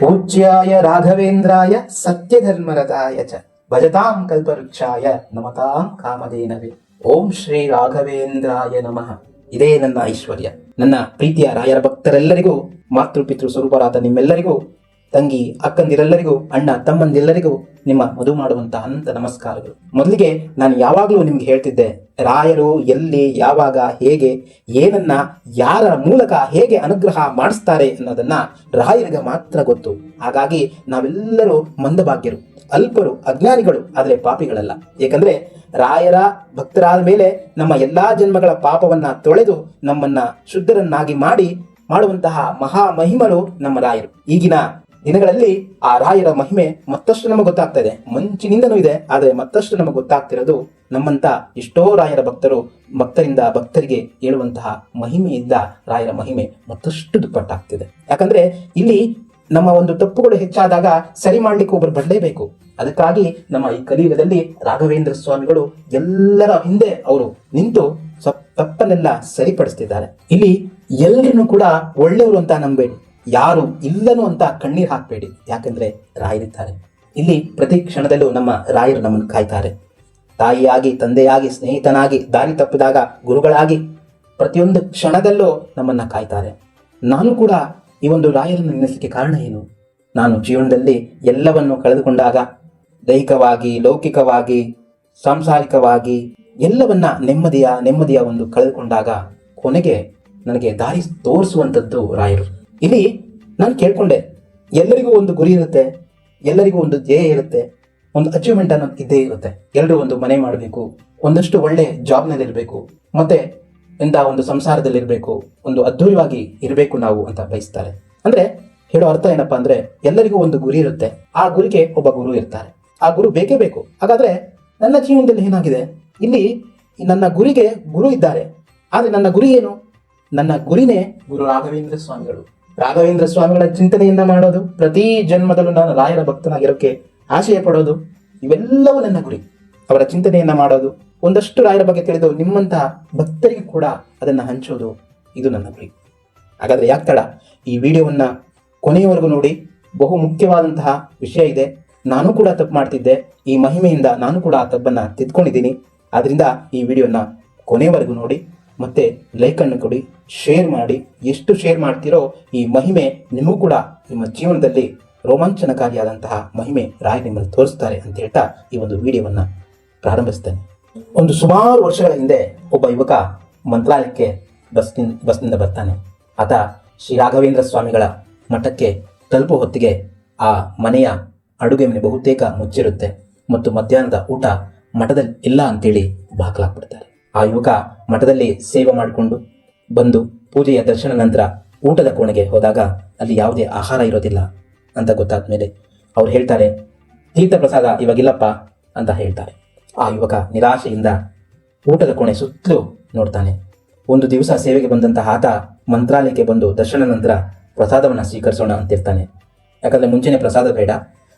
ಪೂಜ್ಯಾಯ ರಾಘವೇಂದ್ರಾಯ ಸತ್ಯಧರ್ಮರತಾಯ ಚ. ಭಜತಾಂ ಕಲ್ಪವೃಕ್ಷಾಯ ನಮತಾಂ ಕಾಮಧೇನವೇ. ಓಂ ಶ್ರೀ ರಾಘವೇಂದ್ರಾಯ ನಮಃ. ಇದೇ ನನ್ನ ಐಶ್ವರ್ಯ. ನನ್ನ ಪ್ರೀತಿಯ ರಾಯರ ಭಕ್ತರೆಲ್ಲರಿಗೂ ಮಾತೃಪಿತೃ ಸ್ವರೂಪರಾದ ನಿಮ್ಮೆಲ್ಲರಿಗೂ ತಂಗಿ, ಅಕ್ಕಂದಿರೆಲ್ಲರಿಗೂ, ಅಣ್ಣ, ತಮ್ಮಂದಿರೆಲ್ಲರಿಗೂ ನಿಮ್ಮ ಮದುವೆ ಮಾಡುವಂತಹ ಅನಂತ ನಮಸ್ಕಾರಗಳು. ಮೊದಲಿಗೆ ನಾನು ಯಾವಾಗಲೂ ನಿಮ್ಗೆ ಹೇಳ್ತಿದ್ದೆ, ರಾಯರು ಎಲ್ಲಿ, ಯಾವಾಗ, ಹೇಗೆ, ಏನನ್ನ, ಯಾರ ಮೂಲಕ ಹೇಗೆ ಅನುಗ್ರಹ ಮಾಡಿಸ್ತಾರೆ ಅನ್ನೋದನ್ನ ರಾಯರಿಗೆ ಮಾತ್ರ ಗೊತ್ತು. ಹಾಗಾಗಿ ನಾವೆಲ್ಲರೂ ಮಂದಭಾಗ್ಯರು, ಅಲ್ಪರು, ಅಜ್ಞಾನಿಗಳು, ಆದರೆ ಪಾಪಿಗಳಲ್ಲ. ಏಕೆಂದ್ರೆ ರಾಯರ ಭಕ್ತರಾದ ಮೇಲೆ ನಮ್ಮ ಎಲ್ಲಾ ಜನ್ಮಗಳ ಪಾಪವನ್ನ ತೊಳೆದು ನಮ್ಮನ್ನ ಶುದ್ಧರನ್ನಾಗಿ ಮಾಡಿ, ಮಾಡುವಂತಹ ಮಹಾ ಮಹಿಮರು ನಮ್ಮ ರಾಯರು. ಈಗಿನ ದಿನಗಳಲ್ಲಿ ಆ ರಾಯರ ಮಹಿಮೆ ಮತ್ತಷ್ಟು ನಮಗೆ ಗೊತ್ತಾಗ್ತಾ ಇದೆ ಮುಂಚಿನಿಂದನೂ ಇದೆ, ಆದರೆ ಮತ್ತಷ್ಟು ನಮಗೆ ಗೊತ್ತಾಗ್ತಿರೋದು ನಮ್ಮಂತ ಎಷ್ಟೋ ರಾಯರ ಭಕ್ತರು ಭಕ್ತರಿಂದ ಭಕ್ತರಿಗೆ ಹೇಳುವಂತಹ ಮಹಿಮೆಯಿಂದ ರಾಯರ ಮಹಿಮೆ ಮತ್ತಷ್ಟು ದುಪ್ಪಟ್ಟಾಗ್ತಿದೆ. ಯಾಕಂದ್ರೆ ಇಲ್ಲಿ ನಮ್ಮ ಒಂದು ತಪ್ಪುಗಳು ಹೆಚ್ಚಾದಾಗ ಸರಿ ಮಾಡ್ಲಿಕ್ಕೆ ಒಬ್ಬರು ಬರಲೇಬೇಕು. ಅದಕ್ಕಾಗಿ ನಮ್ಮ ಈ ಕಲಿಯುಗದಲ್ಲಿ ರಾಘವೇಂದ್ರ ಸ್ವಾಮಿಗಳು ಎಲ್ಲರ ಹಿಂದೆ ಅವರು ನಿಂತು ತಪ್ಪನ್ನೆಲ್ಲ ಸರಿಪಡಿಸ್ತಿದ್ದಾರೆ. ಇಲ್ಲಿ ಎಲ್ಲರನ್ನು ಕೂಡ ಒಳ್ಳೆಯವರು ಅಂತ ನಂಬೇಡಿ. ಯಾರು ಇಲ್ಲನು ಅಂತ ಕಣ್ಣೀರು ಹಾಕಬೇಡಿ. ಯಾಕಂದ್ರೆ ರಾಯರಿದ್ದಾರೆ ಇಲ್ಲಿ ಪ್ರತಿ ಕ್ಷಣದಲ್ಲೂ ನಮ್ಮ ರಾಯರು ನಮ್ಮನ್ನು ಕಾಯ್ತಾರೆ. ತಾಯಿಯಾಗಿ, ತಂದೆಯಾಗಿ, ಸ್ನೇಹಿತನಾಗಿ, ದಾರಿ ತಪ್ಪಿದಾಗ ಗುರುಗಳಾಗಿ ಪ್ರತಿಯೊಂದು ಕ್ಷಣದಲ್ಲೂ ನಮ್ಮನ್ನ ಕಾಯ್ತಾರೆ. ನಾನು ಕೂಡ ಈ ಒಂದು ರಾಯರನ್ನು ನೆನೆಸಲಿಕ್ಕೆ ಕಾರಣ ಏನು? ನಾನು ಜೀವನದಲ್ಲಿ ಎಲ್ಲವನ್ನು ಕಳೆದುಕೊಂಡಾಗ ದೈಹಿಕವಾಗಿ, ಲೌಕಿಕವಾಗಿ, ಸಾಂಸಾರಿಕವಾಗಿ ಎಲ್ಲವನ್ನ ನೆಮ್ಮದಿಯ ನೆಮ್ಮದಿಯ ಒಂದು ಕಳೆದುಕೊಂಡಾಗ ಕೊನೆಗೆ ನನಗೆ ದಾರಿ ತೋರಿಸುವಂಥದ್ದು ರಾಯರು. ಇಲ್ಲಿ ನಾನು ಕೇಳ್ಕೊಂಡೆ, ಎಲ್ಲರಿಗೂ ಒಂದು ಗುರಿ ಇರುತ್ತೆ, ಎಲ್ಲರಿಗೂ ಒಂದು ಧ್ಯೇಯ ಇರುತ್ತೆ, ಒಂದು ಅಚೀವ್ಮೆಂಟ್ ಅನ್ನೋದು ಇದ್ದೇ ಇರುತ್ತೆ. ಎಲ್ಲರೂ ಒಂದು ಮನೆ ಮಾಡಬೇಕು, ಒಂದಷ್ಟು ಒಳ್ಳೆ ಜಾಬ್ನಲ್ಲಿರಬೇಕು ಮತ್ತೆ ಇಂಥ ಒಂದು ಸಂಸಾರದಲ್ಲಿರಬೇಕು, ಒಂದು ಅದ್ಧೂರಿವಾಗಿ ಇರಬೇಕು ನಾವು ಅಂತ ಬಯಸ್ತಾರೆ. ಅಂದ್ರೆ ಹೇಳೋ ಅರ್ಥ ಏನಪ್ಪಾ ಅಂದ್ರೆ, ಎಲ್ಲರಿಗೂ ಒಂದು ಗುರಿ ಇರುತ್ತೆ, ಆ ಗುರಿಗೆ ಒಬ್ಬ ಗುರು ಇರ್ತಾರೆ. ಆ ಗುರು ಬೇಕೇ ಬೇಕು. ಹಾಗಾದ್ರೆ ನನ್ನ ಜೀವನದಲ್ಲಿ ಏನಾಗಿದೆ? ಇಲ್ಲಿ ನನ್ನ ಗುರಿಗೆ ಗುರು ಇದ್ದಾರೆ. ಆದರೆ ನನ್ನ ಗುರಿ ಏನು? ನನ್ನ ಗುರಿನೇ ಗುರು ರಾಘವೇಂದ್ರ ಸ್ವಾಮಿಗಳು. ರಾಘವೇಂದ್ರ ಸ್ವಾಮಿಗಳ ಚಿಂತನೆಯನ್ನ ಮಾಡೋದು, ಪ್ರತಿ ಜನ್ಮದಲ್ಲೂ ನಾನು ರಾಯರ ಭಕ್ತನಾಗಿರೋಕೆ ಆಶಯ ಪಡೋದು, ಇವೆಲ್ಲವೂ ನನ್ನ ಗುರಿ. ಅವರ ಚಿಂತನೆಯನ್ನ ಮಾಡೋದು, ಒಂದಷ್ಟು ರಾಯರ ಬಗ್ಗೆ ತಿಳಿದು ನಿಮ್ಮಂತಹ ಭಕ್ತರಿಗೆ ಕೂಡ ಅದನ್ನು ಹಂಚೋದು, ಇದು ನನ್ನ ಗುರಿ. ಹಾಗಾದ್ರೆ ಯಾಕೆ ತಡ? ಈ ವಿಡಿಯೋವನ್ನ ಕೊನೆಯವರೆಗೂ ನೋಡಿ. ಬಹು ಮುಖ್ಯವಾದಂತಹ ವಿಷಯ ಇದೆ. ನಾನು ಕೂಡ ತಪ್ಪು ಮಾಡ್ತಿದ್ದೆ. ಈ ಮಹಿಮೆಯಿಂದ ನಾನು ಕೂಡ ಆ ತಪ್ಪನ್ನು ತಿದ್ಕೊಂಡಿದ್ದೀನಿ. ಆದ್ದರಿಂದ ಈ ವಿಡಿಯೋನ ಕೊನೆಯವರೆಗೂ ನೋಡಿ. ಮತ್ತೆ ಲೈಕ್ ಅನ್ನು ಕೊಡಿ ಶೇರ್ ಮಾಡಿ, ಎಷ್ಟು ಶೇರ್ ಮಾಡ್ತೀರೋ ಈ ಮಹಿಮೆ ನಿಮಗೂ ಕೂಡ ನಿಮ್ಮ ಜೀವನದಲ್ಲಿ ರೋಮಾಂಚನಕಾರಿಯಾದಂತಹ ಮಹಿಮೆ ರಾಯ ನಿಮ್ಮಲ್ಲಿ ತೋರಿಸ್ತಾರೆ ಅಂತ ಹೇಳ್ತಾ ಈ ಒಂದು ವಿಡಿಯೋವನ್ನು ಪ್ರಾರಂಭಿಸ್ತೇನೆ. ಒಂದು ಸುಮಾರು ವರ್ಷಗಳ ಹಿಂದೆ ಒಬ್ಬ ಯುವಕ ಮಂತ್ರಾಲಯಕ್ಕೆ ಬಸ್ನಿಂದ ಬಸ್ನಿಂದ ಬರ್ತಾನೆ. ಆತ ಶ್ರೀ ರಾಘವೇಂದ್ರ ಸ್ವಾಮಿಗಳ ಮಠಕ್ಕೆ ತಲುಪುವ ಹೊತ್ತಿಗೆ ಆ ಮನೆಯ ಅಡುಗೆ ಮನೆ ಬಹುತೇಕ ಮುಚ್ಚಿರುತ್ತೆ ಮತ್ತು ಮಧ್ಯಾಹ್ನದ ಊಟ ಮಠದಲ್ಲಿ ಇಲ್ಲ ಅಂತೇಳಿ ಬಾಕಲಾಗ್ಬಿಡ್ತಾರೆ ಆ ಯುವಕ ಮಠದಲ್ಲಿ ಸೇವೆ ಮಾಡಿಕೊಂಡು ಬಂದು ಪೂಜೆಯ ದರ್ಶನ ನಂತರ ಊಟದ ಕೋಣೆಗೆ ಹೋದಾಗ ಅಲ್ಲಿ ಯಾವುದೇ ಆಹಾರ ಇರೋದಿಲ್ಲ ಅಂತ ಗೊತ್ತಾದ ಮೇಲೆ ಅವ್ರು ಹೇಳ್ತಾರೆ ತೀರ್ಥ ಪ್ರಸಾದ ಇವಾಗಿಲ್ಲಪ್ಪ ಅಂತ ಹೇಳ್ತಾರೆ. ಆ ಯುವಕ ನಿರಾಶೆಯಿಂದ ಊಟದ ಕೋಣೆ ಸುತ್ತಲೂ ನೋಡ್ತಾನೆ. ಒಂದು ದಿವಸ ಸೇವೆಗೆ ಬಂದಂತಹ ಆತ ಮಂತ್ರಾಲಯಕ್ಕೆ ಬಂದು ದರ್ಶನ ನಂತರ ಪ್ರಸಾದವನ್ನು ಸ್ವೀಕರಿಸೋಣ ಅಂತಿರ್ತಾನೆ. ಯಾಕಂದ್ರೆ ಮುಂಚೆನೆ ಪ್ರಸಾದ ಬೇಡ.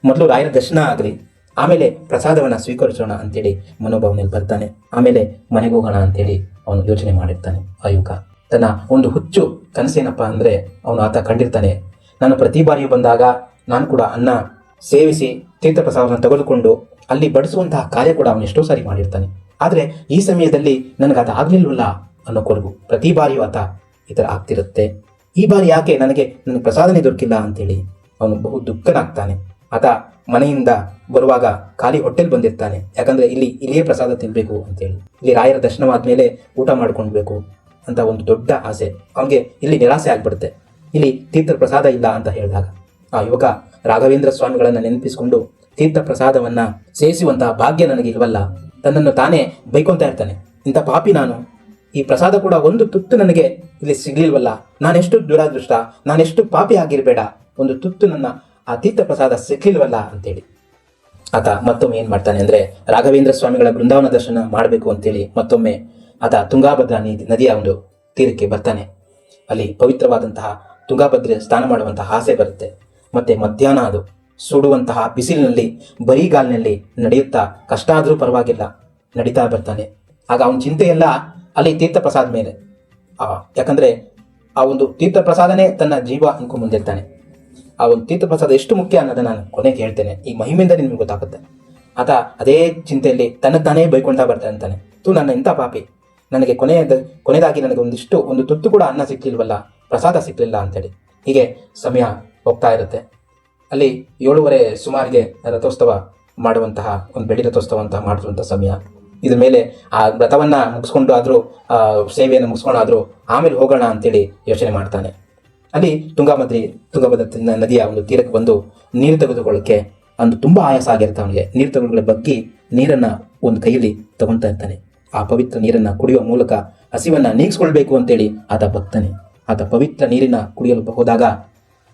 ಮೊದಲು ರಾಯರ ದರ್ಶನ ಆಗಲಿ ಆಮೇಲೆ ಪ್ರಸಾದವನ್ನ ಸ್ವೀಕರಿಸೋಣ ಅಂತೇಳಿ ಮನೋಭಾವನೆಯಲ್ಲಿ ಬರ್ತಾನೆ. ಆಮೇಲೆ ಮನೆಗೆ ಹೋಗೋಣ ಅಂತೇಳಿ ಅವನು ಯೋಚನೆ ಮಾಡಿರ್ತಾನೆ. ಆ ತನ್ನ ಒಂದು ಹುಚ್ಚು ಕನಸೇನಪ್ಪ ಅಂದ್ರೆ ಅವನು ಆತ ಕಂಡಿರ್ತಾನೆ. ನಾನು ಪ್ರತಿ ಬಾರಿಯೂ ಬಂದಾಗ ನಾನು ಕೂಡ ಅನ್ನ ಸೇವಿಸಿ ತೀರ್ಥ ಪ್ರಸಾದವನ್ನು ತೆಗೆದುಕೊಂಡು ಅಲ್ಲಿ ಬಡಿಸುವಂತಹ ಕಾರ್ಯ ಕೂಡ ಅವನು ಎಷ್ಟೋ ಸಾರಿ ಮಾಡಿರ್ತಾನೆ. ಆದರೆ ಈ ಸಮಯದಲ್ಲಿ ನನಗೆ ಅದು ಆಗ್ಲಿಲ್ವಲ್ಲ ಅನ್ನೋ ಕೊರಗು ಪ್ರತಿ ಬಾರಿಯೂ ಆತ ಈ ಥರ ಆಗ್ತಿರುತ್ತೆ. ಈ ಬಾರಿ ಯಾಕೆ ನನಗೆ ನನ್ನ ಪ್ರಸಾದನೆ ದೊರಕಿಲ್ಲ ಅಂತೇಳಿ ಅವನು ಬಹು ದುಃಖನಾಗ್ತಾನೆ. ಆತ ಮನೆಯಿಂದ ಬರುವಾಗ ಖಾಲಿ ಹೊಟ್ಟೆಲ್ ಬಂದಿರ್ತಾನೆ. ಯಾಕಂದ್ರೆ ಇಲ್ಲಿ ಇಲ್ಲಿಯೇ ಪ್ರಸಾದ ತಿನ್ಬೇಕು ಅಂತೇಳಿ. ಇಲ್ಲಿ ರಾಯರ ದರ್ಶನವಾದ ಮೇಲೆ ಊಟ ಮಾಡ್ಕೊಳ್ಬೇಕು ಅಂತ ಒಂದು ದೊಡ್ಡ ಆಸೆ. ಅವನಿಗೆ ಇಲ್ಲಿ ನಿರಾಸೆ ಆಗ್ಬಿಡುತ್ತೆ. ಇಲ್ಲಿ ತೀರ್ಥ ಪ್ರಸಾದ ಇಲ್ಲ ಅಂತ ಹೇಳಿದಾಗ. ಆ ಯುವಕ ರಾಘವೇಂದ್ರ ಸ್ವಾಮಿಗಳನ್ನ ನೆನಪಿಸಿಕೊಂಡು ತೀರ್ಥ ಪ್ರಸಾದವನ್ನ ಸೇವಿಸುವಂತಹ ಭಾಗ್ಯ ನನಗೆ ಇಲ್ವಲ್ಲ ತನ್ನನ್ನು ತಾನೇ ಬೈಕೊಂತ ಇರ್ತಾನೆ. ಇಂಥ ಪಾಪಿ ನಾನು. ಈ ಪ್ರಸಾದ ಕೂಡ ಒಂದು ತುತ್ತು ನನಗೆ ಇಲ್ಲಿ ಸಿಗ್ಲಿಲ್ವಲ್ಲ. ನಾನೆಷ್ಟು ದುರಾದೃಷ್ಟ, ನಾನೆಷ್ಟು ಪಾಪಿ ಆಗಿರಬೇಡ. ಒಂದು ತುತ್ತು ನನ್ನ ಆ ತೀರ್ಥ ಪ್ರಸಾದ ಸಿಕ್ಕಿಲ್ವಲ್ಲ ಅಂತೇಳಿ. ಆತ ಮತ್ತೊಮ್ಮೆ ಏನ್ ಮಾಡ್ತಾನೆ ಅಂದ್ರೆ ರಾಘವೇಂದ್ರ ಸ್ವಾಮಿಗಳ ಬೃಂದಾವನ ದರ್ಶನ ಮಾಡಬೇಕು ಅಂತೇಳಿ ಮತ್ತೊಮ್ಮೆ ಆತ ತುಂಗಾಭದ್ರಾ ನದಿ ನದಿಯ ಒಂದು ತೀರಕ್ಕೆ ಬರ್ತಾನೆ. ಅಲ್ಲಿ ಪವಿತ್ರವಾದಂತಹ ತುಂಗಾಭದ್ರೆ ಸ್ನಾನ ಮಾಡುವಂತಹ ಆಸೆ ಬರುತ್ತೆ. ಮತ್ತೆ ಮಧ್ಯಾಹ್ನ ಅದು ಸುಡುವಂತಹ ಬಿಸಿಲಿನಲ್ಲಿ, ಬರಿಗಾಲಿನಲ್ಲಿ ನಡೆಯುತ್ತಾ ಕಷ್ಟ ಆದರೂ ಪರವಾಗಿಲ್ಲ, ನಡೀತಾ ಬರ್ತಾನೆ. ಆಗ ಅವನ ಚಿಂತೆ ಎಲ್ಲ ಅಲ್ಲಿ ತೀರ್ಥ ಪ್ರಸಾದ ಮೇಲೆ ಯಾಕಂದ್ರೆ ಆ ಒಂದು ತೀರ್ಥ ಪ್ರಸಾದನೇ ತನ್ನ ಜೀವ ಅನ್ಕೊಂಡ್ ಬಂದಿರ್ತಾನೆ ಆ ಒಂದು ತೀರ್ಥಪ್ರಸಾದ ಎಷ್ಟು ಮುಖ್ಯ ಅನ್ನೋದನ್ನ ನಾನು ಕೊನೆಗೆ ಹೇಳ್ತೇನೆ. ಈ ಮಹಿಮೆಯಿಂದ ನಿಮ್ಗೆ ಗೊತ್ತಾಗುತ್ತೆ. ಆತ ಅದೇ ಚಿಂತೆಯಲ್ಲಿ ತನ್ನ ತಾನೇ ಬೈಕೊಂಡ ಬರ್ತಾ ಅಂತಾನೆ. ತು ನನ್ನ ಇಂಥ ಪಾಪಿ. ನನಗೆ ಕೊನೆಯದ, ಕೊನೆಯದಾಗಿ ನನಗೆ ಒಂದಿಷ್ಟು, ಒಂದು ತುತ್ತು ಕೂಡ ಅನ್ನ ಸಿಕ್ಕಿಲ್ವಲ್ಲ ಪ್ರಸಾದ ಸಿಕ್ಕಲಿಲ್ಲ ಅಂತೇಳಿ ಹೀಗೆ ಸಮಯ ಹೋಗ್ತಾ ಇರುತ್ತೆ. ಅಲ್ಲಿ ಏಳುವರೆ ಸುಮಾರಿಗೆ ರಥೋತ್ಸವ ಮಾಡುವಂತಹ, ಒಂದು ಬೆಡಿ ರಥೋತ್ಸವ ಅಂತ ಮಾಡಿದಂಥ ಸಮಯ. ಇದ್ರ ಮೇಲೆ ಆ ವ್ರತವನ್ನ ಮುಗಿಸ್ಕೊಂಡು ಆದರೂ ಸೇವೆಯನ್ನು ಮುಗಿಸ್ಕೊಂಡಾದ್ರೂ ಆಮೇಲೆ ಹೋಗೋಣ ಅಂತೇಳಿ ಯೋಚನೆ ಮಾಡ್ತಾನೆ. ಅಲ್ಲಿ ತುಂಗಾಭದ್ರಿ ತುಂಗಭದ್ರ ನದಿಯ ಒಂದು ತೀರಕ್ಕೆ ಬಂದು ನೀರು ತೆಗೆದುಕೊಳ್ಳೋಕೆ ಒಂದು ತುಂಬಾ ಆಯಾಸ ಆಗಿರುತ್ತೆ ಅವನಿಗೆ. ನೀರು ತೆಗೆದುಕೊಳ್ಳೋ ಬಗ್ಗೆ ನೀರನ್ನ ಒಂದು ಕೈಯಲ್ಲಿ ತಗೊಂತಾ ಇರ್ತಾನೆ. ಆ ಪವಿತ್ರ ನೀರನ್ನ ಕುಡಿಯುವ ಮೂಲಕ ಹಸಿವನ್ನ ನೀಗಿಸ್ಕೊಳ್ಬೇಕು ಅಂತೇಳಿ ಆತ ಭಕ್ತನೆ. ಆತ ಪವಿತ್ರ ನೀರಿನ ಕುಡಿಯಲು ಹೋದಾಗ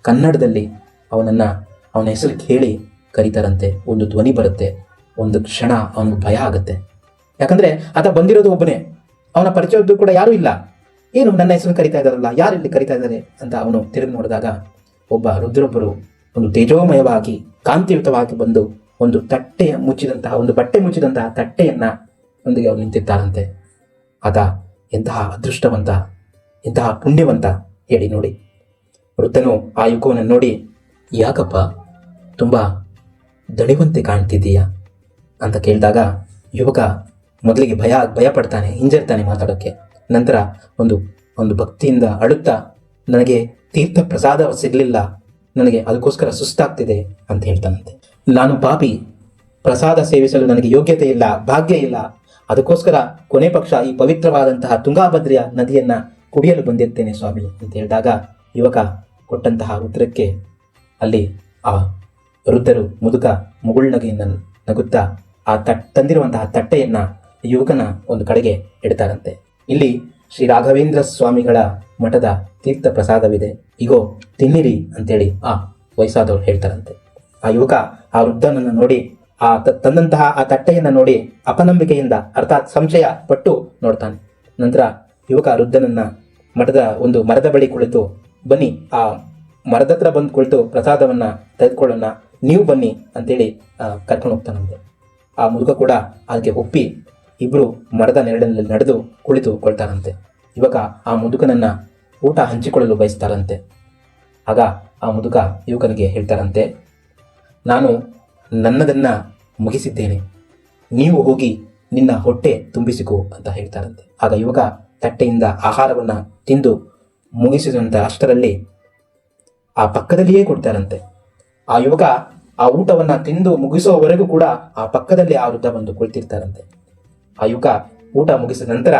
ಕನ್ನಡದಲ್ಲಿ ಅವನನ್ನ ಅವನ ಹೆಸರು ಕೇಳಿ ಕರೀತಾರಂತೆ. ಒಂದು ಧ್ವನಿ ಬರುತ್ತೆ, ಒಂದು ಕ್ಷಣ ಅವನಿಗೆ ಭಯ ಆಗುತ್ತೆ. ಯಾಕಂದ್ರೆ ಆತ ಬಂದಿರೋದು ಒಬ್ಬನೇ. ಅವನ ಪರಿಚಯದ್ದು ಕೂಡ ಯಾರೂ ಇಲ್ಲ. ಏನು ನನ್ನ ಹೆಸರು ಕರಿತಾ ಇದ್ದಾರಲ್ಲ? ಯಾರು ಇಲ್ಲಿ ಕರಿತಾ ಇದ್ದಾರೆ ಅಂತ ಅವನು ತಿರುಗಿ ನೋಡಿದಾಗ ಒಬ್ಬ ರುದ್ರೊಬ್ಬರು ಒಂದು ತೇಜೋಮಯವಾಗಿ, ಕಾಂತಿಯುತವಾಗಿ ಬಂದು ಒಂದು ತಟ್ಟೆಯ ಮುಚ್ಚಿದಂತಹ, ಒಂದು ಬಟ್ಟೆ ಮುಚ್ಚಿದಂತಹ ತಟ್ಟೆಯನ್ನ ಒಂದಿಗೆ ಅವನು ನಿಂತಿದ್ದಾರಂತೆ ಆತ ಎಂತಹ ಅದೃಷ್ಟವಂತ, ಎಂತಹ ಪುಣ್ಯವಂತ ಹೇಳಿ ನೋಡಿ. ವೃದ್ಧನು ಆ ಯುಗವನ್ನು ನೋಡಿ, ಯಾಕಪ್ಪ, ತುಂಬ ದಣಿವಂತೆ ಕಾಣ್ತಿದ್ದೀಯಾ? ಅಂತ ಕೇಳಿದಾಗ ಯುವಕ ಮೊದಲಿಗೆ ಭಯ ಭಯ ಪಡ್ತಾನೆ ಹಿಂಜರ್ತಾನೆ ಮಾತಾಡೋಕ್ಕೆ. ನಂತರ ಒಂದು ಒಂದು ಭಕ್ತಿಯಿಂದ ಅಳುತ್ತಾ, ನನಗೆ ತೀರ್ಥ ಪ್ರಸಾದ ಸಿಗಲಿಲ್ಲ, ನನಗೆ ಅದಕ್ಕೋಸ್ಕರ ಸುಸ್ತಾಗ್ತಿದೆ ಅಂತ ಹೇಳ್ತಾನಂತೆ. ನಾನು ಪಾಪಿ, ಪ್ರಸಾದ ಸೇವಿಸಲು ನನಗೆ ಯೋಗ್ಯತೆ ಇಲ್ಲ, ಭಾಗ್ಯ ಇಲ್ಲ, ಅದಕ್ಕೋಸ್ಕರ ಕೊನೆ ಪಕ್ಷ ಈ ಪವಿತ್ರವಾದಂತಹ ತುಂಗಾಭದ್ರೆಯ ನದಿಯನ್ನ ಕುಡಿಯಲು ಬಂದಿರ್ತೇನೆ ಸ್ವಾಮಿ ಅಂತ ಹೇಳಿದಾಗ ಯುವಕ ಕೊಟ್ಟಂತಹ ಉತ್ತರಕ್ಕೆ ಅಲ್ಲಿ ಆ ವೃದ್ಧರು ಮುದುಕ ಮುಗುಳ್ನಗೆಯನ್ನು ನಗುತ್ತಾ ಆ ತಟ್, ತಂದಿರುವಂತಹ ತಟ್ಟೆಯನ್ನ ಯುವಕನ ಒಂದು ಕಡೆಗೆ ಇಡ್ತಾರಂತೆ. ಇಲ್ಲಿ ಶ್ರೀ ರಾಘವೇಂದ್ರ ಸ್ವಾಮಿಗಳ ಮಠದ ತೀರ್ಥ ಪ್ರಸಾದವಿದೆ ಇಗೋ, ತಿನ್ನಿರಿ ಅಂತೇಳಿ ಆ ವಯಸ್ಸಾದವ್ರು ಹೇಳ್ತಾರಂತೆ. ಆ ಯುವಕ, ಆ ವೃದ್ಧನನ್ನು ನೋಡಿ, ಆ ತಂದಂತಹ ಆ ತಟ್ಟೆಯನ್ನು ನೋಡಿ ಅಪನಂಬಿಕೆಯಿಂದ, ಅರ್ಥಾತ್ ಸಂಶಯ ಪಟ್ಟು ನೋಡ್ತಾನೆ. ನಂತರ ಯುವಕ, ವೃದ್ಧನನ್ನ ಮಠದ ಒಂದು ಮರದ ಬಳಿ ಕುಳಿತು, ಬನ್ನಿ, ಆ ಮರದ ಹತ್ರ ಬಂದು ಕುಳಿತು ಪ್ರಸಾದವನ್ನ ತೆಗೆದುಕೊಳ್ಳೋಣ, ನೀವು ಬನ್ನಿ ಅಂತೇಳಿ ಕರ್ಕೊಂಡು ಹೋಗ್ತಾನಂತೆ. ಆ ಮುದುಕ ಕೂಡ ಅದಕ್ಕೆ ಒಪ್ಪಿ ಇಬ್ರು ಮರದ ನೆರಳಿನಲ್ಲಿ ನಡೆದು ಕುಳಿತುಕೊಳ್ತಾರಂತೆ ಯುವಕ ಆ ಮುದುಕನನ್ನ ಊಟ ಹಂಚಿಕೊಳ್ಳಲು ಬಯಸ್ತಾರಂತೆ. ಆಗ ಆ ಮುದುಕ ಯುವಕನಿಗೆ ಹೇಳ್ತಾರಂತೆ, ನಾನು ನನ್ನದನ್ನ ಮುಗಿಸಿದ್ದೇನೆ. ನೀವು ಹೋಗಿ ನಿನ್ನ ಹೊಟ್ಟೆ ತುಂಬಿಸಿಕೋ ಅಂತ ಹೇಳ್ತಾರಂತೆ. ಆಗ ಯುವಕ ತಟ್ಟೆಯಿಂದ ಆಹಾರವನ್ನ ತಿಂದು ಮುಗಿಸಿದಂತ ಅಷ್ಟರಲ್ಲಿ ಆ ಪಕ್ಕದಲ್ಲಿಯೇ ಕೊಡ್ತಾರಂತೆ ಆ ಯುವಕ ಆ ಊಟವನ್ನ ತಿಂದು ಮುಗಿಸುವವರೆಗೂ ಕೂಡ ಆ ಪಕ್ಕದಲ್ಲಿ ಆ ವೃದ್ಧ ಬಂದು ಕುಳಿತಿರ್ತಾರಂತೆ. ಆ ಯುಗ ಊಟ ಮುಗಿಸಿದ ನಂತರ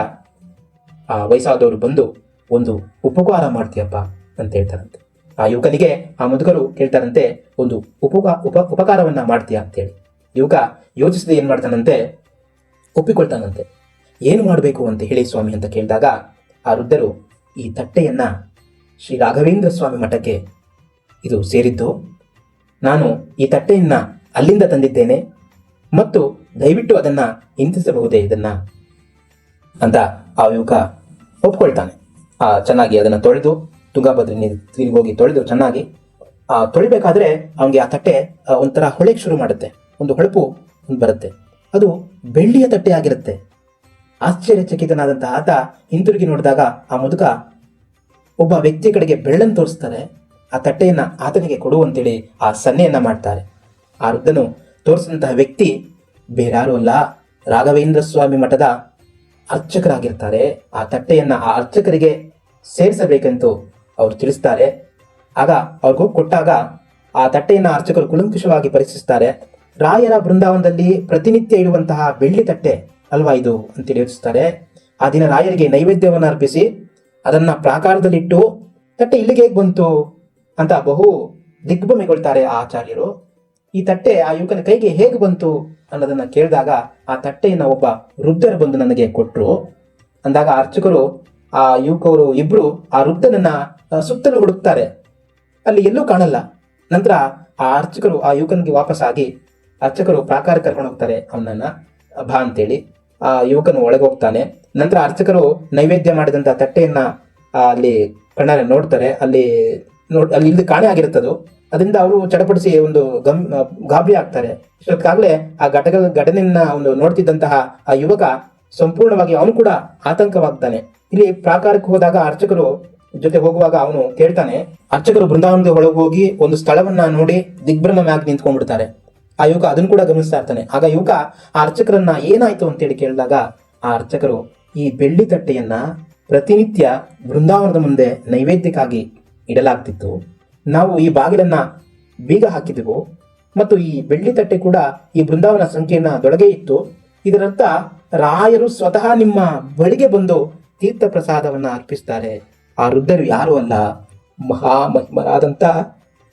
ಆ ವಯಸ್ಸಾದವರು ಬಂದು ಒಂದು ಉಪಕಾರ ಮಾಡ್ತೀಯಪ್ಪ ಅಂತ ಹೇಳ್ತಾರಂತೆ. ಆ ಯುವಕನಿಗೆ ಆ ಮುದುಕರು ಕೇಳ್ತಾರಂತೆ, ಒಂದು ಉಪಕ ಉಪ, ಉಪಕಾರವನ್ನ ಮಾಡ್ತೀಯಾ? ಅಂತೇಳಿ. ಯುವಕ ಯೋಚಿಸದೆ ಏನು ಮಾಡ್ತಾನಂತೆ, ಒಪ್ಪಿಕೊಳ್ತಾನಂತೆ. ಏನು ಮಾಡಬೇಕು ಅಂತ ಹೇಳಿ ಸ್ವಾಮಿ ಅಂತ ಕೇಳಿದಾಗ ಆ ವೃದ್ಧರು, ಈ ತಟ್ಟೆಯನ್ನ ಶ್ರೀ ರಾಘವೇಂದ್ರ ಸ್ವಾಮಿ ಮಠಕ್ಕೆ ಇದು ಸೇರಿದ್ದು, ನಾನು ಈ ತಟ್ಟೆಯನ್ನ ಅಲ್ಲಿಂದ ತಂದಿದ್ದೇನೆ ಮತ್ತು ದಯವಿಟ್ಟು ಅದನ್ನ ಹಿಂತಿಸಬಹುದೇ ಇದನ್ನ ಅಂತ ಆ ಯುವಕ ಒಪ್ಕೊಳ್ತಾನೆ. ಆ, ಚೆನ್ನಾಗಿ ಅದನ್ನ ತೊಳೆದು, ತುಂಗಾಭದ್ರಿ ನೀರು ಹೋಗಿ ತೊಳೆದು ಚೆನ್ನಾಗಿ, ಆ, ತೊಳಿಬೇಕಾದ್ರೆ ಅವನಿಗೆ ಆ ತಟ್ಟೆ ಒಂಥರ ಹೊಳೆಗೆ ಶುರು ಮಾಡುತ್ತೆ. ಒಂದು ಹೊಳಪು ಬರುತ್ತೆ. ಅದು ಬೆಳ್ಳಿಯ ತಟ್ಟೆ ಆಗಿರುತ್ತೆ. ಆಶ್ಚರ್ಯಚಕಿತನಾದಂತಹ ಆತ ಹಿಂತಿರುಗಿ ನೋಡಿದಾಗ ಆ ಮುದುಕ ಒಬ್ಬ ವ್ಯಕ್ತಿ ಕಡೆಗೆ ಬೆಳ್ಳನ್ನು ತೋರಿಸ್ತಾರೆ. ಆ ತಟ್ಟೆಯನ್ನು ಆತನಿಗೆ ಕೊಡುವಂತೇಳಿ ಆ ಸನ್ನೆಯನ್ನ ಮಾಡ್ತಾರೆ. ಆ ವೃದ್ಧನು ತೋರಿಸಿದಂತಹ ವ್ಯಕ್ತಿ ಬೇರಾರು ಅಲ್ಲ. ರಾಘವೇಂದ್ರ ಸ್ವಾಮಿ ಮಠದ ಅರ್ಚಕರಾಗಿರ್ತಾರೆ. ಆ ತಟ್ಟೆಯನ್ನ ಆ ಅರ್ಚಕರಿಗೆ ಸೇರಿಸಬೇಕೆಂದು ಅವರು ತಿಳಿಸ್ತಾರೆ. ಆಗ ಅವ್ರಿಗೂ ಕೊಟ್ಟಾಗ ಆ ತಟ್ಟೆಯನ್ನ ಅರ್ಚಕರು ಕುಲಂಕುಷವಾಗಿ ಪರೀಕ್ಷಿಸ್ತಾರೆ. ರಾಯರ ಬೃಂದಾವನದಲ್ಲಿ ಪ್ರತಿನಿತ್ಯ ಇಡುವಂತಹ ಬೆಳ್ಳಿ ತಟ್ಟೆ ಅಲ್ವಾ ಇದು ಅಂತ ಯೋಚಿಸ್ತಾರೆ ಆ ದಿನ ರಾಯರಿಗೆ ನೈವೇದ್ಯವನ್ನು ಅರ್ಪಿಸಿ ಅದನ್ನ ಪ್ರಾಕಾರದಲ್ಲಿಟ್ಟು ತಟ್ಟೆ ಇಲ್ಲಿಗೆ ಹೇಗೆ ಬಂತು ಅಂತ ಬಹು ದಿಗ್ಭ್ರಮೆಗೊಳ್ತಾರೆ ಆ ಆಚಾರ್ಯರು. ಈ ತಟ್ಟೆ ಆ ಯುವಕನ ಕೈಗೆ ಹೇಗೆ ಬಂತು ಅನ್ನೋದನ್ನ ಕೇಳಿದಾಗ ಆ ತಟ್ಟೆಯನ್ನ ಒಬ್ಬ ವೃದ್ಧರು ಬಂದು ನನಗೆ ಕೊಟ್ಟರು ಅಂದಾಗ ಅರ್ಚಕರು, ಆ ಯುವಕರು ಇಬ್ರು ಆ ವೃದ್ಧನನ್ನ ಸುತ್ತಲೂ ಹುಡುಕ್ತಾರೆ. ಅಲ್ಲಿ ಎಲ್ಲೂ ಕಾಣಲ್ಲ. ನಂತರ ಆ ಅರ್ಚಕರು ಆ ಯುವಕನಿಗೆ ವಾಪಸ್ ಆಗಿ ಅರ್ಚಕರು ಪ್ರಾಕಾರ ಕರ್ಕೊಂಡು ಹೋಗ್ತಾರೆ. ಅವನನ್ನ ಬಾ ಅಂತೇಳಿ ಆ ಯುವಕನು ಒಳಗೆ ಹೋಗ್ತಾನೆ. ನಂತರ ಅರ್ಚಕರು ನೈವೇದ್ಯ ಮಾಡಿದಂತ ತಟ್ಟೆಯನ್ನ ಅಲ್ಲಿ ಕಣ್ಣಾರೆ ನೋಡ್ತಾರೆ. ಅಲ್ಲಿ ನೋಡ್, ಅಲ್ಲಿ ಇಲ್ಲಿ ಕಾಣೆ ಆಗಿರುತ್ತದು. ಅದರಿಂದ ಅವರು ಚಡಪಡಿಸಿ ಒಂದು ಗಮ್ ಗಾಬರಿ ಆಗ್ತಾರೆ. ಇಷ್ಟೊತ್ತಾಗಲೇ ಆ ಘಟಕ, ಘಟನೆಯನ್ನ ಒಂದು ನೋಡ್ತಿದ್ದಂತಹ ಆ ಯುವಕ ಸಂಪೂರ್ಣವಾಗಿ ಅವನು ಕೂಡ ಆತಂಕವಾಗ್ತಾನೆ. ಇಲ್ಲಿ ಪ್ರಾಕಾರಕ್ಕೆ ಹೋದಾಗ ಅರ್ಚಕರು ಜೊತೆ ಹೋಗುವಾಗ ಅವನು ಕೇಳ್ತಾನೆ, ಅರ್ಚಕರು ಬೃಂದಾವನದ ಒಳಗೆ ಹೋಗಿ ಒಂದು ಸ್ಥಳವನ್ನ ನೋಡಿ ದಿಗ್ಭ್ರಮ ಮ್ಯಾಗ್ ನಿಂತ್ಕೊಂಡ್ಬಿಡ್ತಾರೆ. ಆ ಯುವಕ ಅದನ್ನು ಕೂಡ ಗಮನಿಸ್ತಾ ಇರ್ತಾನೆ. ಆಗ ಯುವಕ ಆ ಅರ್ಚಕರನ್ನ ಏನಾಯ್ತು ಅಂತೇಳಿ ಕೇಳಿದಾಗ ಆ ಅರ್ಚಕರು ಈ ಬೆಳ್ಳಿ ತಟ್ಟೆಯನ್ನ ಪ್ರತಿನಿತ್ಯ ಬೃಂದಾವನದ ಮುಂದೆ ನೈವೇದ್ಯಕ್ಕಾಗಿ ಇಡಲಾಗ್ತಿತ್ತು. ನಾವು ಈ ಬಾಗಿಲನ್ನ ಬೀಗ ಹಾಕಿದೆವು ಮತ್ತು ಈ ಬೆಳ್ಳಿ ತಟ್ಟೆ ಕೂಡ ಈ ಬೃಂದಾವನ ಸಂಖ್ಯೆಯನ್ನ ದೊಳಗೆ ಇತ್ತು. ಇದರರ್ಥ ರಾಯರು ಸ್ವತಃ ನಿಮ್ಮ ಬಳಿಗೆ ಬಂದು ತೀರ್ಥ ಪ್ರಸಾದವನ್ನ ಅರ್ಪಿಸ್ತಾರೆ. ಆ ವೃದ್ಧರು ಯಾರು ಅಲ್ಲ ಮಹಾಮಹಿಮರಾದಂಥ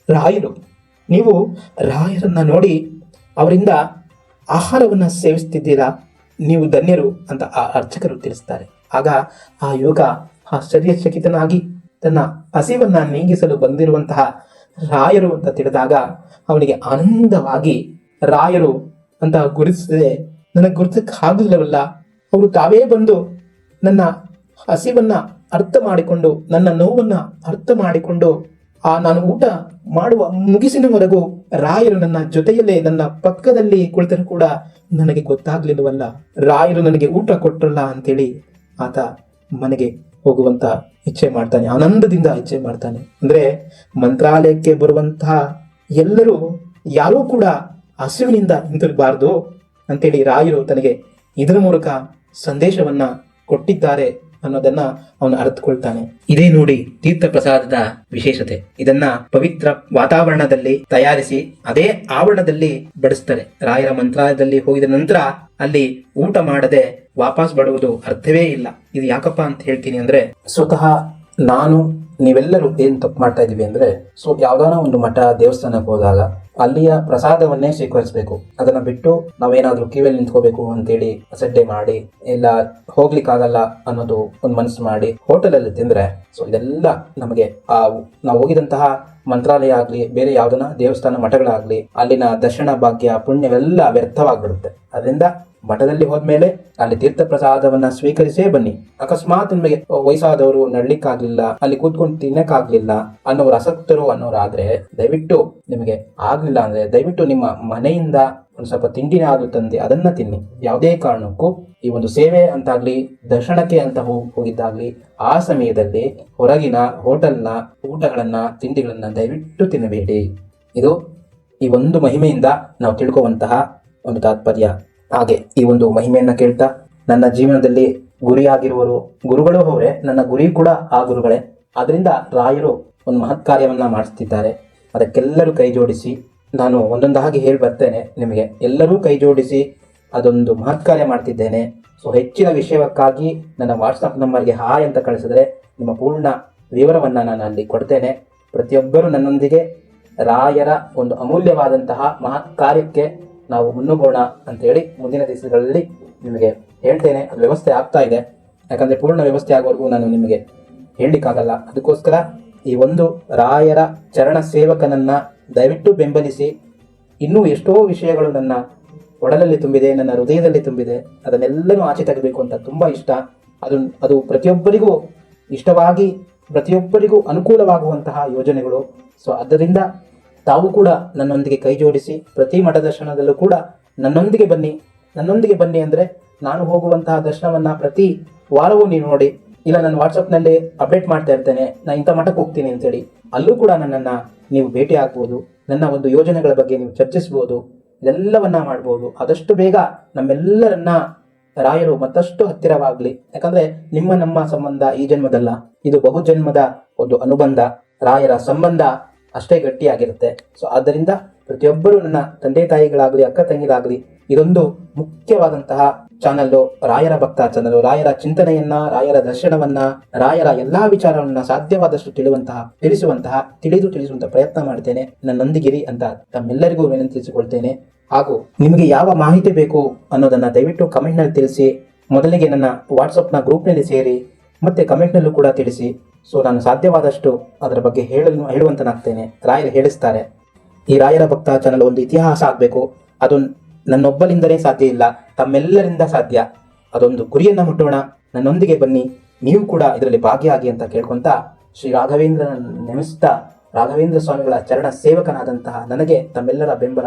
ರಾಯರು. ನೀವು ರಾಯರನ್ನ ನೋಡಿ ಅವರಿಂದ ಆಹಾರವನ್ನ ಸೇವಿಸ್ತಿದ್ದೀರಾ? ನೀವು ಧನ್ಯರು ಅಂತ ಆ ಅರ್ಚಕರು ತಿಳಿಸ್ತಾರೆ. ಆಗ ಆ ಯೋಗ ಆಶ್ಚರ್ಯಚಕಿತನಾಗಿ ತನ್ನ ಹಸಿವನ್ನ ನೀಗಿಸಲು ಬಂದಿರುವಂತಹ ರಾಯರು ಅಂತ ತಿಳಿದಾಗ ಅವನಿಗೆ ಆನಂದವಾಗಿ ರಾಯರು ಅಂತ ಗುರುತಿಸದೆ. ನನಗೆ ಗುರುತಕ್ಕೆ ಆಗಲಿಲ್ಲವಲ್ಲ ಅವರು ತಾವೇ ಬಂದು ನನ್ನ ಹಸಿವನ್ನ ಅರ್ಥ ಮಾಡಿಕೊಂಡು, ನನ್ನ ನೋವನ್ನ ಅರ್ಥ ಮಾಡಿಕೊಂಡು, ಆ ನಾನು ಊಟ ಮಾಡುವ ಮುಗಿಸಿನವರೆಗೂ ರಾಯರು ನನ್ನ ಜೊತೆಯಲ್ಲೇ ನನ್ನ ಪಕ್ಕದಲ್ಲಿ ಕುಳಿತರೂ ಕೂಡ ನನಗೆ ಗೊತ್ತಾಗ್ಲಿಲ್ಲವಲ್ಲ. ರಾಯರು ನನಗೆ ಊಟ ಕೊಟ್ರಲ್ಲ ಅಂತೇಳಿ ಆತ ಮನೆಗೆ ಹೋಗುವಂತ ಇಚ್ಛೆ ಮಾಡ್ತಾನೆ, ಆನಂದದಿಂದ ಇಚ್ಛೆ ಮಾಡ್ತಾನೆ. ಅಂದ್ರೆ ಮಂತ್ರಾಲಯಕ್ಕೆ ಬರುವಂತಹ ಎಲ್ಲರೂ ಯಾರೂ ಕೂಡ ಹಸಿವಿನಿಂದ ಹಿಂತಿರುಗಬಾರ್ದು ಅಂತೇಳಿ ರಾಯರು ತನಗೆ ಇದರ ಮೂಲಕ ಸಂದೇಶವನ್ನ ಕೊಟ್ಟಿದ್ದಾರೆ. ಅನ್ನೋದನ್ನ ಅವನು ಅರ್ಥಕೊಳ್ತಾನೆ ಇದೇ ನೋಡಿ ತೀರ್ಥ ಪ್ರಸಾದದ ವಿಶೇಷತೆ. ಇದನ್ನ ಪವಿತ್ರ ವಾತಾವರಣದಲ್ಲಿ ತಯಾರಿಸಿ ಅದೇ ಆವರಣದಲ್ಲಿ ಬಡಿಸ್ತಾರೆ. ರಾಯರ ಮಂತ್ರಾಲಯದಲ್ಲಿ ಹೋಗಿದ ನಂತರ ಅಲ್ಲಿ ಊಟ ಮಾಡದೆ ವಾಪಸ್ ಬಡುವುದು ಅರ್ಥವೇ ಇಲ್ಲ. ಇದು ಯಾಕಪ್ಪ ಅಂತ ಹೇಳ್ತೀನಿ ಅಂದ್ರೆ ಸ್ವತಃ ನಾನು ನೀವೆಲ್ಲರೂ ಏನು ತಪ್ಪು ಮಾಡ್ತಾ ಇದೀವಿ ಅಂದ್ರೆ, ಸೊ ಯಾವ್ದಾನ ಒಂದು ಮಠ, ದೇವಸ್ಥಾನಕ್ಕೆ ಹೋದಾಗ ಅಲ್ಲಿಯ ಪ್ರಸಾದವನ್ನೇ ಸ್ವೀಕರಿಸಬೇಕು. ಅದನ್ನ ಬಿಟ್ಟು ನಾವೇನಾದ್ರೂ ಕಿವಿಯಲ್ಲಿ ನಿಂತ್ಕೋಬೇಕು ಅಂತೇಳಿ ಅಸಡ್ಡೆ ಮಾಡಿ, ಇಲ್ಲ ಹೋಗ್ಲಿಕ್ಕಾಗಲ್ಲ ಅನ್ನೋದು ಒಂದು ಮನಸ್ಸು ಮಾಡಿ ಹೋಟೆಲ್ ಅಲ್ಲಿ ತಿಂದ್ರೆ, ಸೊ ಇದೆಲ್ಲ ನಮಗೆ ಆ ನಾವು ಹೋಗಿದಂತಹ ಮಂತ್ರಾಲಯ ಆಗಲಿ, ಬೇರೆ ಯಾವ್ದನ ದೇವಸ್ಥಾನ ಮಠಗಳಾಗ್ಲಿ, ಅಲ್ಲಿನ ದರ್ಶನ ಭಾಗ್ಯ, ಪುಣ್ಯವೆಲ್ಲ ವ್ಯರ್ಥವಾಗ್ಬಿಡುತ್ತೆ. ಅದರಿಂದ ಮಠದಲ್ಲಿ ಹೋದ್ಮೇಲೆ ಅಲ್ಲಿ ತೀರ್ಥ ಪ್ರಸಾದವನ್ನ ಸ್ವೀಕರಿಸೇ ಬನ್ನಿ. ಅಕಸ್ಮಾತ್ ನಿಮಗೆ ವಯಸ್ಸಾದವರು ನಡ್ಲಿಕ್ಕಾಗ್ಲಿಲ್ಲ, ಅಲ್ಲಿ ಕೂತ್ಕೊಂಡು ತಿನ್ನಕ್ಕಾಗ್ಲಿಲ್ಲ ಅನ್ನೋರು ಅಸಕ್ತರು ಅನ್ನೋರಾದ್ರೆ ದಯವಿಟ್ಟು ನಿಮಗೆ ಆಗ್ಲಿಲ್ಲ ಅಂದ್ರೆ ದಯವಿಟ್ಟು ನಿಮ್ಮ ಮನೆಯಿಂದ ಒಂದು ಸ್ವಲ್ಪ ತಿಂಡಿನಾದ್ರೂ ತಂದೆ ಅದನ್ನ ತಿನ್ನಿ. ಯಾವುದೇ ಕಾರಣಕ್ಕೂ ಈ ಒಂದು ಸೇವೆ ಅಂತಾಗ್ಲಿ, ದರ್ಶನಕ್ಕೆ ಅಂತ ಹೋಗ್ ಹೋಗಿದ್ದಾಗ್ಲಿ, ಆ ಸಮಯದಲ್ಲಿ ಹೊರಗಿನ ಹೋಟೆಲ್ನ ಊಟಗಳನ್ನ, ತಿಂಡಿಗಳನ್ನ ದಯವಿಟ್ಟು ತಿನ್ನಬೇಡಿ. ಇದು ಈ ಒಂದು ಮಹಿಮೆಯಿಂದ ನಾವು ತಿಳ್ಕೊಳ್ಳುವಂತಹ ಒಂದು ತಾತ್ಪರ್ಯ. ಹಾಗೆ ಈ ಒಂದು ಮಹಿಮೆಯನ್ನು ಕೇಳ್ತಾ ನನ್ನ ಜೀವನದಲ್ಲಿ ಗುರಿಯಾಗಿರುವರು ಗುರುಗಳು ಅವರೇ, ನನ್ನ ಗುರಿ ಕೂಡ ಆ ಗುರುಗಳೇ. ಆದ್ರಿಂದ ರಾಯರು ಒಂದು ಮಹತ್ ಕಾರ್ಯವನ್ನ ಮಾಡಿಸ್ತಿದ್ದಾರೆ. ಅದಕ್ಕೆಲ್ಲರೂ ಕೈ ಜೋಡಿಸಿ ನಾನು ಒಂದೊಂದಾಗಿ ಹೇಳಿ ಬರ್ತೇನೆ ನಿಮಗೆ. ಎಲ್ಲರೂ ಕೈ ಜೋಡಿಸಿ ಅದೊಂದು ಮಹತ್ ಕಾರ್ಯ ಮಾಡ್ತಿದ್ದೇನೆ. ಸೊ ಹೆಚ್ಚಿನ ವಿಷಯಕ್ಕಾಗಿ ನನ್ನ ವಾಟ್ಸಪ್ ನಂಬರ್ಗೆ ಹಾಯ್ ಅಂತ ಕಳಿಸಿದ್ರೆ ನಿಮ್ಮ ಪೂರ್ಣ ವಿವರವನ್ನ ನಾನು ಅಲ್ಲಿ ಕೊಡ್ತೇನೆ. ಪ್ರತಿಯೊಬ್ಬರೂ ನನ್ನೊಂದಿಗೆ ರಾಯರ ಒಂದು ಅಮೂಲ್ಯವಾದಂತಹ ಮಹತ್ ಕಾರ್ಯಕ್ಕೆ ನಾವು ಮುನ್ನುಗ್ಗೋಣ ಅಂತೇಳಿ ಮುಂದಿನ ದಿವಸಗಳಲ್ಲಿ ನಿಮಗೆ ಹೇಳ್ತೇನೆ. ಅದು ವ್ಯವಸ್ಥೆ ಆಗ್ತಾ ಇದೆ. ಯಾಕಂದ್ರೆ ಪೂರ್ಣ ವ್ಯವಸ್ಥೆ ಆಗೋವರೆಗೂ ನಾನು ನಿಮಗೆ ಹೇಳಲಿಕ್ಕಾಗಲ್ಲ. ಅದಕ್ಕೋಸ್ಕರ ಈ ಒಂದು ರಾಯರ ಚರಣ ಸೇವಕನನ್ನ ದಯವಿಟ್ಟು ಬೆಂಬಲಿಸಿ, ಇನ್ನೂ ಎಷ್ಟೋ ವಿಷಯಗಳು ನನ್ನ ಒಡಲಲ್ಲಿ ತುಂಬಿದೆ, ನನ್ನ ಹೃದಯದಲ್ಲಿ ತುಂಬಿದೆ. ಅದನ್ನೆಲ್ಲನೂ ಆಚೆ ತೆಗಬೇಕು ಅಂತ ತುಂಬಾ ಇಷ್ಟ. ಅದು ಅದು ಪ್ರತಿಯೊಬ್ಬರಿಗೂ ಇಷ್ಟವಾಗಿ, ಪ್ರತಿಯೊಬ್ಬರಿಗೂ ಅನುಕೂಲವಾಗುವಂತಹ ಯೋಜನೆಗಳು. ಸೊ ಅದರಿಂದ ತಾವು ಕೂಡ ನನ್ನೊಂದಿಗೆ ಕೈ ಜೋಡಿಸಿ ಪ್ರತಿ ಮಠ ದರ್ಶನದಲ್ಲೂ ಕೂಡ ನನ್ನೊಂದಿಗೆ ಬನ್ನಿ. ನನ್ನೊಂದಿಗೆ ಬನ್ನಿ ಅಂದರೆ ನಾನು ಹೋಗುವಂತಹ ದರ್ಶನವನ್ನು ಪ್ರತಿ ವಾರವೂ ನೀವು ನೋಡಿ. ಇಲ್ಲ, ನಾನು ವಾಟ್ಸಪ್ನಲ್ಲಿ ಅಪ್ಡೇಟ್ ಮಾಡ್ತಾ ಇರ್ತೇನೆ. ನಾನು ಇಂಥ ಮಠಕ್ಕೆ ಹೋಗ್ತೀನಿ ಅಂತೇಳಿ. ಅಲ್ಲೂ ಕೂಡ ನನ್ನನ್ನು ನೀವು ಭೇಟಿ ಆಗ್ಬೋದು. ನನ್ನ ಒಂದು ಯೋಜನೆಗಳ ಬಗ್ಗೆ ನೀವು ಚರ್ಚಿಸ್ಬೋದು. ಇದೆಲ್ಲವನ್ನ ಮಾಡ್ಬೋದು. ಆದಷ್ಟು ಬೇಗ ನಮ್ಮೆಲ್ಲರನ್ನ ರಾಯರು ಮತ್ತಷ್ಟು ಹತ್ತಿರವಾಗಲಿ. ಯಾಕಂದ್ರೆ ನಿಮ್ಮ ನಮ್ಮ ಸಂಬಂಧ ಈ ಜನ್ಮದಲ್ಲ. ಇದು ಬಹುಜನ್ಮದ ಒಂದು ಅನುಬಂಧ. ರಾಯರ ಸಂಬಂಧ ಅಷ್ಟೇ ಗಟ್ಟಿಯಾಗಿರುತ್ತೆ. ಸೊ ಆದ್ದರಿಂದ ಪ್ರತಿಯೊಬ್ಬರು ನನ್ನ ತಂದೆ ತಾಯಿಗಳಾಗಲಿ, ಅಕ್ಕ ತಂಗಿಗಳಾಗಲಿ, ಇದೊಂದು ಮುಖ್ಯವಾದಂತಹ ಚಾನಲ್ ರಾಯರ ಭಕ್ತ ಚಾನಲ್ ರಾಯರ ಚಿಂತನೆಯನ್ನ, ರಾಯರ ದರ್ಶನವನ್ನ, ರಾಯರ ಎಲ್ಲಾ ವಿಚಾರವನ್ನ ಸಾಧ್ಯವಾದಷ್ಟು ತಿಳುವಂತಹ, ತಿಳಿಸುವಂತಹ, ತಿಳಿದು ತಿಳಿಸುವಂತಹ ಪ್ರಯತ್ನ ಮಾಡ್ತೇನೆ. ನನ್ನೊಂದಿಗಿರಿ ಅಂತ ತಮ್ಮೆಲ್ಲರಿಗೂ ವಿನಂತಿಸಿಕೊಳ್ತೇನೆ. ಹಾಗೂ ನಿಮಗೆ ಯಾವ ಮಾಹಿತಿ ಬೇಕು ಅನ್ನೋದನ್ನ ದಯವಿಟ್ಟು ಕಮೆಂಟ್ನಲ್ಲಿ ತಿಳಿಸಿ. ಮೊದಲಿಗೆ ನನ್ನ ವಾಟ್ಸಪ್ನ ಗ್ರೂಪ್ನಲ್ಲಿ ಗ್ರೂಪ್ನಲ್ಲಿ ಸೇರಿ. ಮತ್ತೆ ಕಮೆಂಟ್ನಲ್ಲೂ ಕೂಡ ತಿಳಿಸಿ. ಸೊ ನಾನು ಸಾಧ್ಯವಾದಷ್ಟು ಅದರ ಬಗ್ಗೆ ಹೇಳಲು ಹೇಳುವಂತನಾಗ್ತೇನೆ. ರಾಯರು ಹೇಳಿಸ್ತಾರೆ, ಈ ರಾಯರ ಭಕ್ತ ಚಾನಲ್ ಒಂದು ಇತಿಹಾಸ ಆಗಬೇಕು. ಅದು ನನ್ನೊಬ್ಬಲಿಂದಲೇ ಸಾಧ್ಯ ಇಲ್ಲ, ತಮ್ಮೆಲ್ಲರಿಂದ ಸಾಧ್ಯ. ಅದೊಂದು ಗುರಿಯನ್ನು ಮುಟ್ಟೋಣ. ನನ್ನೊಂದಿಗೆ ಬನ್ನಿ. ನೀವು ಕೂಡ ಇದರಲ್ಲಿ ಭಾಗಿಯಾಗಿ ಅಂತ ಕೇಳ್ಕೊಂತ ಶ್ರೀ ರಾಘವೇಂದ್ರ ನೆನೆಸ್ತಾ, ರಾಘವೇಂದ್ರ ಸ್ವಾಮಿಗಳ ಚರಣ ಸೇವಕನಾದಂತಹ ನನಗೆ ತಮ್ಮೆಲ್ಲರ ಬೆಂಬಲ.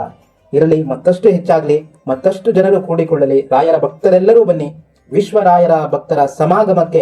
ಇರಲಿ, ಮತ್ತಷ್ಟು ಹೆಚ್ಚಾಗಲಿ, ಮತ್ತಷ್ಟು ಜನರು ಕೂಡಿಕೊಳ್ಳಲಿ. ರಾಯರ ಭಕ್ತರೆಲ್ಲರೂ ಬನ್ನಿ. ವಿಶ್ವರಾಯರ ಭಕ್ತರ ಸಮಾಗಮಕ್ಕೆ